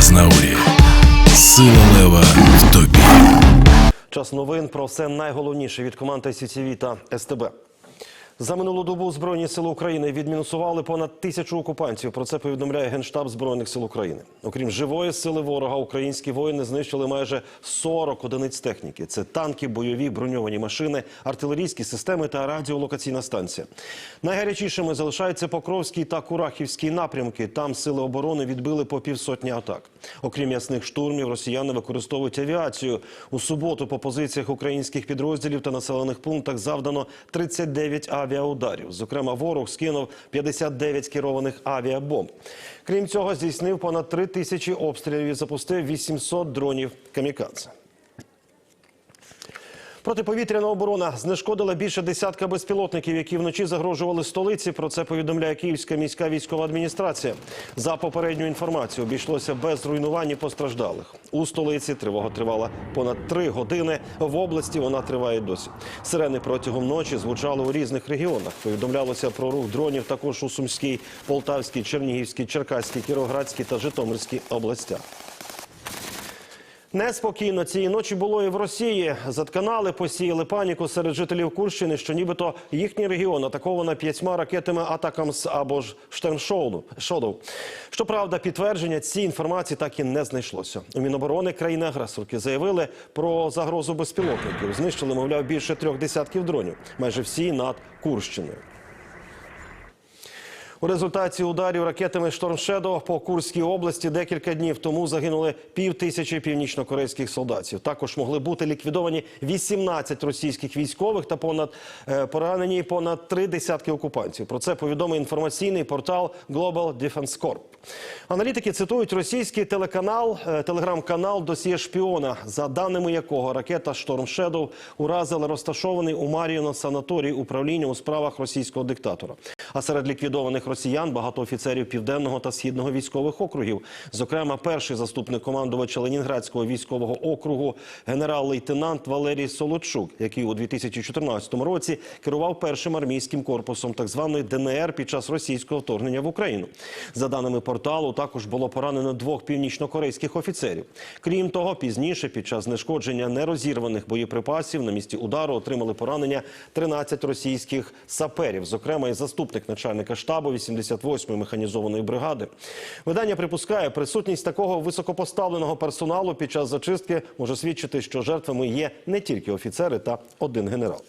Азнаурі. Сила лева в тобі. Час новин про все найголовніше від команди СІТІВІ та СТБ. За минулу добу Збройні сили України відмінусували понад тисячу окупантів. Про це повідомляє Генштаб Збройних сил України. Окрім живої сили ворога, українські воїни знищили майже 40 одиниць техніки. Це танки, бойові броньовані машини, артилерійські системи та радіолокаційна станція. Найгарячішими залишаються Покровський та Курахівський напрямки. Там сили оборони відбили по півсотні атак. Окрім ясних штурмів, росіяни використовують авіацію. У суботу по позиціях українських підрозділів та населених пунктах завдано 39 авіаударів. Зокрема, ворог скинув 59 керованих авіабомб. Крім цього, здійснив понад 3 тисячі обстрілів і запустив 800 дронів камікадзе. Протиповітряна оборона знешкодила більше десятка безпілотників, які вночі загрожували столиці. Про це повідомляє Київська міська військова адміністрація. За попередню інформацію обійшлося без руйнувань і постраждалих. У столиці тривога тривала понад три години. В області вона триває досі. Сирени протягом ночі звучали у різних регіонах. Повідомлялося про рух дронів також у Сумській, Полтавській, Чернігівській, Черкаській, Кіровоградській та Житомирській областях. Неспокійно цієї ночі було і в Росії. Затканали, посіяли паніку серед жителів Курщини, що нібито їхній регіон атаковано п'ятьма ракетами Атакамс або ж Штерншоу. Шодов. Щоправда, підтвердження цієї інформації так і не знайшлося. У Міноборони країни-агресорки заявили про загрозу безпілотників. Знищили, мовляв, більше трьох десятків дронів, майже всі над Курщиною. У результаті ударів ракетами «Штормшедо» по Курській області декілька днів тому загинули пів тисячі північнокорейських солдатів. Також могли бути ліквідовані 18 російських військових та понад е, поранені понад три десятки окупантів. Про це повідомив інформаційний портал Global Defense Corp. Аналітики цитують російський телеканал, е, телеграм-канал «Досьє шпіона», за даними якого ракета «Штормшедов» уразила розташований у Мар'їно санаторій управління у справах російського диктатора. А серед ліквідованих росіян багато офіцерів південного та східного військових округів. Зокрема, перший заступник командувача Ленінградського військового округу генерал-лейтенант Валерій Солодчук, який у 2014 році керував першим армійським корпусом так званої ДНР під час російського вторгнення в Україну. За даними порталу, також було поранено двох північнокорейських офіцерів. Крім того, пізніше під час знешкодження нерозірваних боєприпасів на місці удару отримали поранення 13 російських саперів, зокрема і заступник начальника штабу 88-ї механізованої бригади. Видання припускає, присутність такого високопоставленого персоналу під час зачистки може свідчити, що жертвами є не тільки офіцери та один генерал.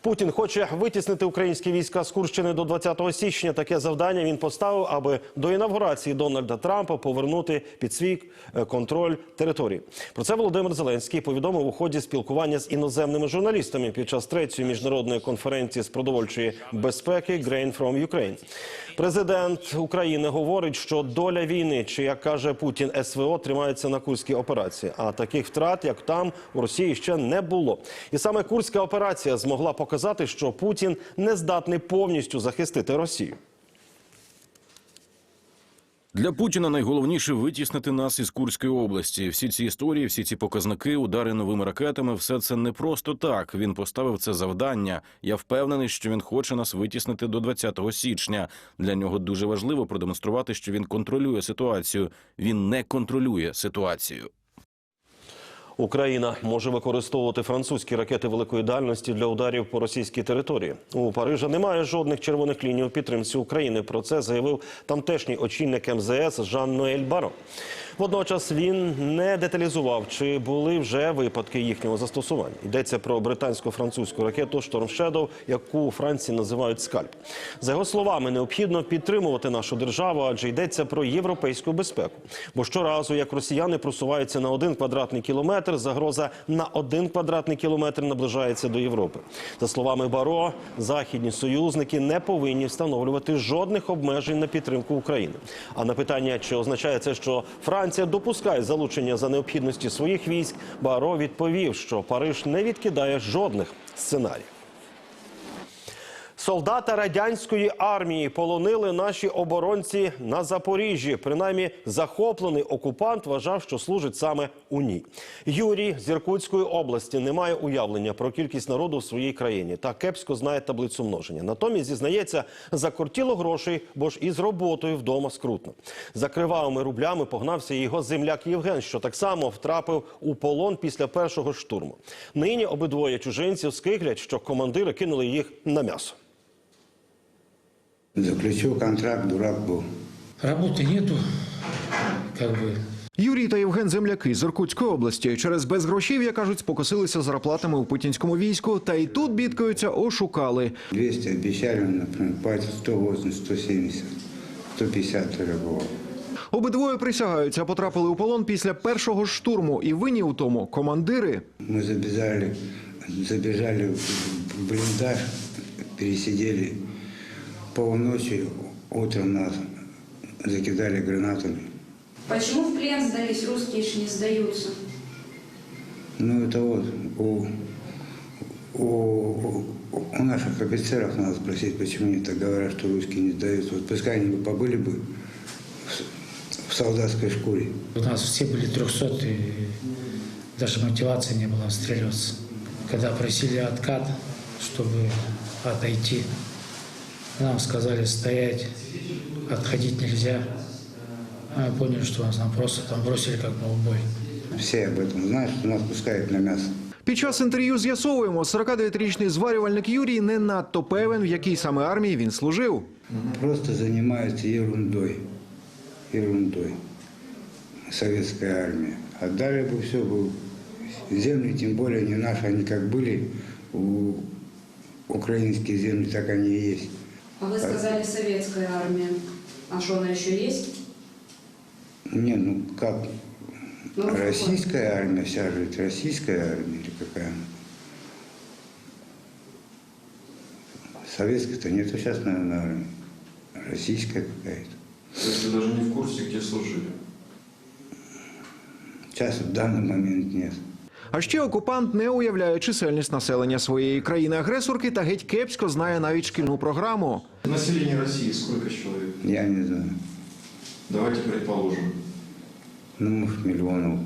Путін хоче витіснити українські війська з Курщини до 20 січня. Таке завдання він поставив, аби до інавгурації Дональда Трампа повернути під свій е, контроль території. Про це Володимир Зеленський повідомив у ході спілкування з іноземними журналістами під час третьої міжнародної конференції з продовольчої безпеки «Grain from Ukraine». Президент України говорить, що доля війни, чи як каже Путін, СВО тримається на курській операції. А таких втрат, як там, у Росії ще не було. І саме курська операція змогла показати, що Путін не здатний повністю захистити Росію. Для Путіна найголовніше витіснити нас із Курської області. Всі ці історії, всі ці показники, удари новими ракетами, все це не просто так. Він поставив це завдання. Я впевнений, що він хоче нас витіснити до 20 січня. Для нього дуже важливо продемонструвати, що він контролює ситуацію. Він не контролює ситуацію. Україна може використовувати французькі ракети великої дальності для ударів по російській території. У Парижа немає жодних червоних ліній у підтримці України. Про це заявив тамтешній очільник МЗС Жан Ноель Баро. Водночас він не деталізував, чи були вже випадки їхнього застосування. Йдеться про британсько-французьку ракету «Шторм Shadow», яку Франції називають скальп. За його словами, необхідно підтримувати нашу державу, адже йдеться про європейську безпеку. Бо щоразу, як росіяни просуваються на один квадратний кілометр, загроза на один квадратний кілометр наближається до Європи. За словами Баро, західні союзники не повинні встановлювати жодних обмежень на підтримку України. А на питання, чи означає це, що Франція допускає залучення за необхідності своїх військ, Баро відповів, що Париж не відкидає жодних сценаріїв. Солдата радянської армії полонили наші оборонці на Запоріжжі. Принаймні, захоплений окупант вважав, що служить саме у ній. Юрій з Іркутської області не має уявлення про кількість народу в своїй країні та кепсько знає таблицю множення. Натомість зізнається, закортіло грошей, бо ж із роботою вдома скрутно. За кривавими рублями погнався його земляк Євген, що так само втрапив у полон після першого штурму. Нині обидвоє чужинців скиглять, що командири кинули їх на м'ясо. Заключил контракт, дурак был. Работы нету, как бы. Юрій та Євген земляки з Іркутської області через безгрошів'я, кажуть, спокосилися зарплатами у путінському війську, та й тут бідкаються, ошукали. 200 обещали, например, платят 180, 170, 150 тоже было. Обидвоє присягаються, потрапили у полон після першого ж штурму, і винні у тому командири. Мы забежали, забежали в блиндаж, пересидели Полночи, утром нас закидали гранатами. Почему в плен сдались, русские ж не сдаются? Ну, это вот у, у, у наших офицеров надо спросить, почему они так говорят, что русские не сдаются. Вот пускай они бы побыли бы в, в солдатской шкуре. У нас все были 300, и даже мотивации не было отстреливаться. Когда просили откат, чтобы отойти, нам сказали стоять, отходить нельзя. А Мы поняли, что нас нам просто там бросили как на убой. Все об этом знают, что нас пускают на мясо. Під час інтерв'ю з'ясовуємо, 49-річний зварювальник Юрій не надто певен, в якій саме армії він служив. Просто занимаются ерундой. Ерундой. Советская армия. Отдали бы все, бы земли, тем более не наши, они как были, у, украинские земли, так они и есть. А вы сказали советская армия. А что она еще есть? Не, ну как, Ну, какой? российская армия, вся же это российская армия или какая она? Советской-то нету сейчас, наверное, армии. Российская какая-то. То есть вы даже не в курсе, где служили? Сейчас в данный момент нет. А ще окупант не уявляє чисельність населення своєї країни-агресорки та геть кепсько знає навіть шкільну програму. Население России сколько человек? Я не знаю. Давайте предположим. Ну, может, миллионов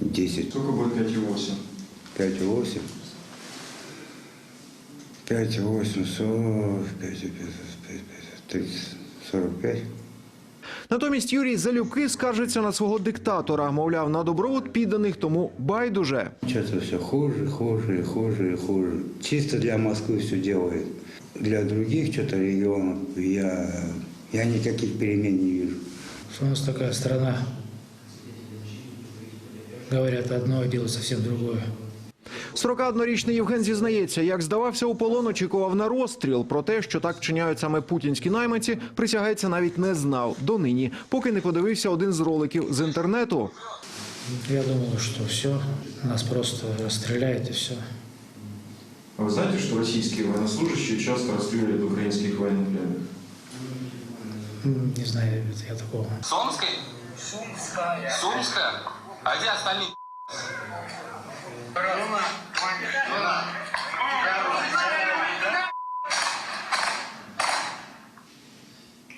10, Сколько будет 5,8? 5,8. 5,8, 40, 5, 5, 30, 45. Натомість Юрій Залюбки скаржиться на свого диктатора. Мовляв, на добробут підданих тому байдуже. Что-то все хуже, хуже, хуже хуже. Чисто для Москвы все делает. Для других что-то регионов я, я никаких перемен не вижу. У нас такая страна. Говорят одно, а делают совсем другое. 41-річний Євген зізнається, як здавався у полон, очікував на розстріл. Про те, що так вчиняють саме путінські найманці, присягається навіть не знав донині, поки не подивився один з роликів з інтернету. Я думал, что все, нас просто расстреляют и все. А вы знаете, что российские военнослужащие часто расстреливают украинских военнопленных? Не знаю, это я такого. Сомской? Сумская. Сумская? А где остальные?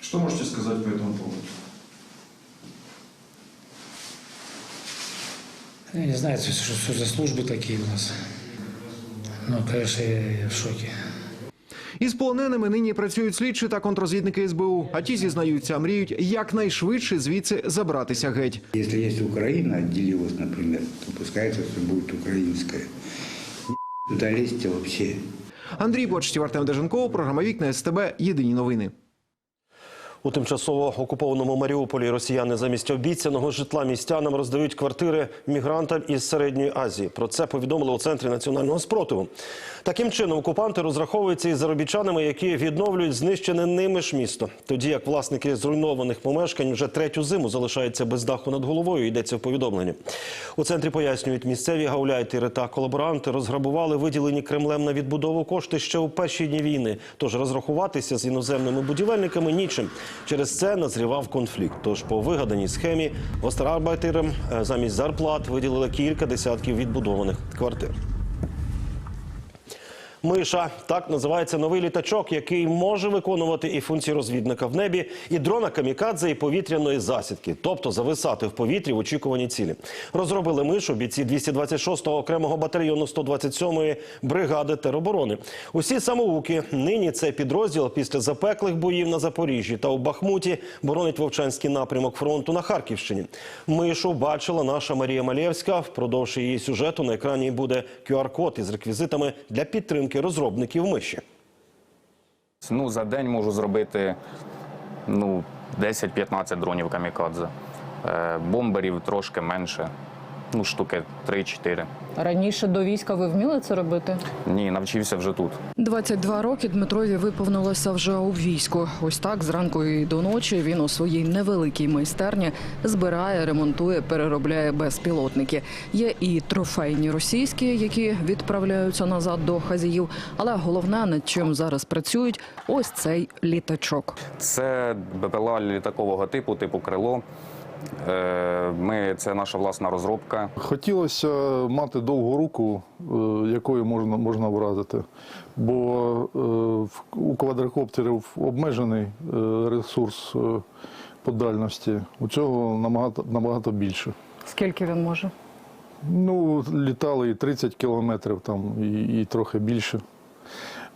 Что можете сказать по этому поводу? Я не знаю, что, что за службы такие у нас. Ну, конечно, я в шоке. Із полоненими нині працюють слідчі та контрозвідники СБУ. А ті зізнаються, мріють якнайшвидше звідси забратися геть. Если есть Украина отделилась, например, то пускай это все будет Туда вообще. Андрій Почтів, Артем Деженков, програма Вікна СТБ. Єдині новини. У тимчасово окупованому Маріуполі росіяни замість обіцяного житла містянам роздають квартири мігрантам із середньої Азії. Про це повідомили у центрі національного спротиву. Таким чином, окупанти розраховуються із заробітчанами, які відновлюють знищене ними ж місто. Тоді як власники зруйнованих помешкань вже третю зиму залишаються без даху над головою. Йдеться в повідомленні. У центрі пояснюють, місцеві гауляйтери та колаборанти розграбували виділені Кремлем на відбудову кошти ще у перші дні війни. Тож розрахуватися з іноземними будівельниками нічим. Через це назрівав конфлікт. Тож по вигаданій схемі гостарбайтерам е, замість зарплат виділили кілька десятків відбудованих квартир. Миша так називається новий літачок, який може виконувати і функції розвідника в небі, і дрона камікадзе, і повітряної засідки, тобто зависати в повітрі в очікуванні цілі. Розробили мишу бійці 226-го окремого батальйону 127-ї бригади тероборони. Усі самоуки нині цей підрозділ після запеклих боїв на Запоріжжі та у Бахмуті боронить Вовчанський напрямок фронту на Харківщині. Мишу бачила наша Марія Малєвська. Впродовж її сюжету на екрані буде QR-код із реквізитами для підтримки розробників миші. Ну, за день можу зробити ну, 10-15 дронів камікадзе. Е, бомберів трошки менше, ну, штуки 3-4. Раніше до війська ви вміли це робити? Ні, навчився вже тут. 22 роки Дмитрові виповнилося вже у війську. Ось так зранку і до ночі він у своїй невеликій майстерні збирає, ремонтує, переробляє безпілотники. Є і трофейні російські, які відправляються назад до хазіїв. Але головне, над чим зараз працюють, ось цей літачок. Це БПЛА літакового типу, типу крило. Ми, це наша власна розробка. Хотілося мати довгу руку, е, якою можна, можна вразити. Бо е, у квадрокоптерів обмежений е, ресурс по дальності. У цього набагато, набагато більше. Скільки він може? Ну, літали і 30 кілометрів там, і, і трохи більше.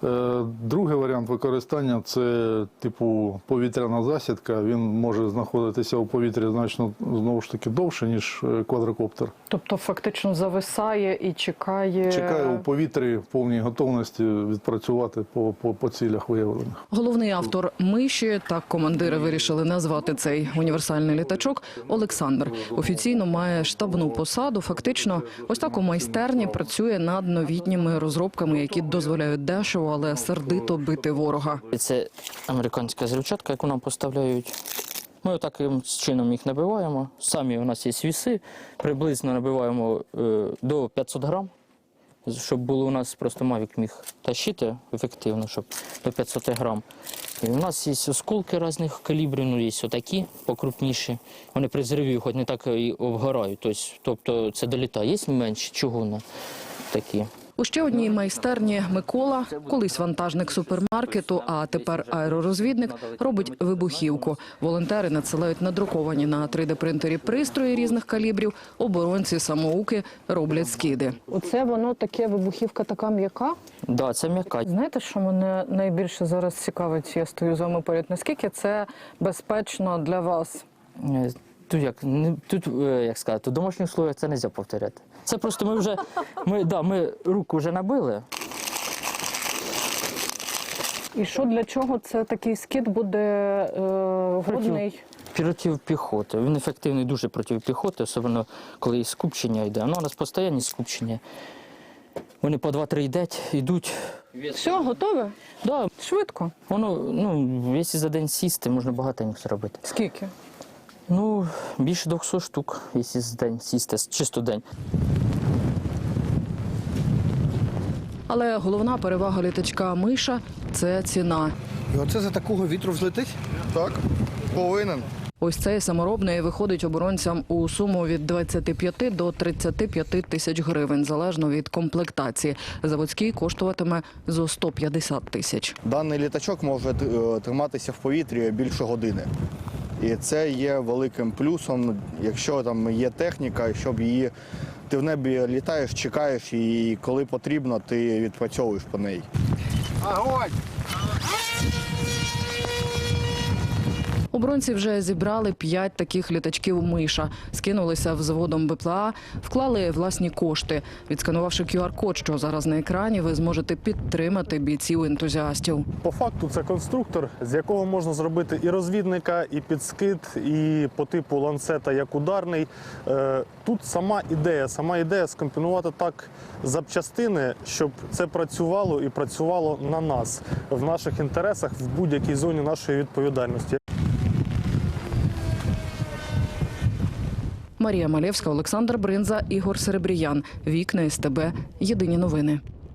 Е, Другий варіант використання це типу повітряна засідка. Він може знаходитися у повітрі значно знову ж таки довше, ніж е, квадрокоптер. Тобто фактично зависає і чекає. Чекає у повітрі в повній готовності відпрацювати по, по, по цілях виявлених. Головний автор миші, так командири вирішили назвати цей універсальний літачок. Олександр офіційно має штабну посаду. Фактично, ось так у майстерні працює над новітніми розробками, які дозволяють дешево, але сердито бити ворога. Це американська зрівчатка, яку нам поставляють. Ми таким чином їх набиваємо. Самі у нас є віси, приблизно набиваємо е, до 500 грам, щоб було у нас просто Мавік міг тащити ефективно, щоб до 500 грам. І у нас є осколки різних калібрів, ну є отакі покрупніші. Вони при зриві хоч не так і обгорають. Тобто, тобто це долітає. Є менші чугуни такі. У ще одній майстерні Микола, колись вантажник супермаркету, а тепер аеророзвідник, робить вибухівку. Волонтери надсилають надруковані на 3D-принтері пристрої різних калібрів. Оборонці самоуки роблять скиди. Оце воно таке вибухівка, така м'яка. Да, це м'яка. Знаєте, що мене найбільше зараз цікавить? Я стою з вами поряд. Наскільки це безпечно для вас? Е, Тут як не тут, е, як сказати, в домашніх условиях це не можна повторяти. Це просто ми вже ми, да, ми руку вже набили. І що для чого це такий скид буде е, годний? Проти піхоти. Він ефективний дуже проти піхоти, особливо коли і скупчення йде. Ну, у нас постійні скупчення. Вони по два-три йдуть, йдуть. Все, готове? Да, Швидко. воно, ну, якщо за день сісти, можна багатенько зробити. Скільки? Ну, більше 200 штук, якщо за день сісти, чисто день. Але головна перевага літачка миша це ціна. І оце за такого вітру взлетить? Так, повинен. Ось цей саморобний виходить оборонцям у суму від 25 до 35 тисяч гривень, залежно від комплектації. Заводський коштуватиме зо 150 тисяч. Даний літачок може е, триматися в повітрі більше години. І це є великим плюсом, якщо там є техніка, щоб її ти в небі літаєш, чекаєш, і коли потрібно, ти відпрацьовуєш по неї. Оборонці вже зібрали п'ять таких літачків миша, скинулися в заводом БПЛА, вклали власні кошти. Відсканувавши QR-код, що зараз на екрані, ви зможете підтримати бійців ентузіастів. По факту це конструктор, з якого можна зробити і розвідника, і підскид, і по типу ланцета як ударний. Е, Тут сама ідея, сама ідея скомпонувати так запчастини, щоб це працювало і працювало на нас в наших інтересах в будь-якій зоні нашої відповідальності. Марія Малєвська, Олександр Бринза, Ігор Серебріян. Вікна СТБ. Єдині новини.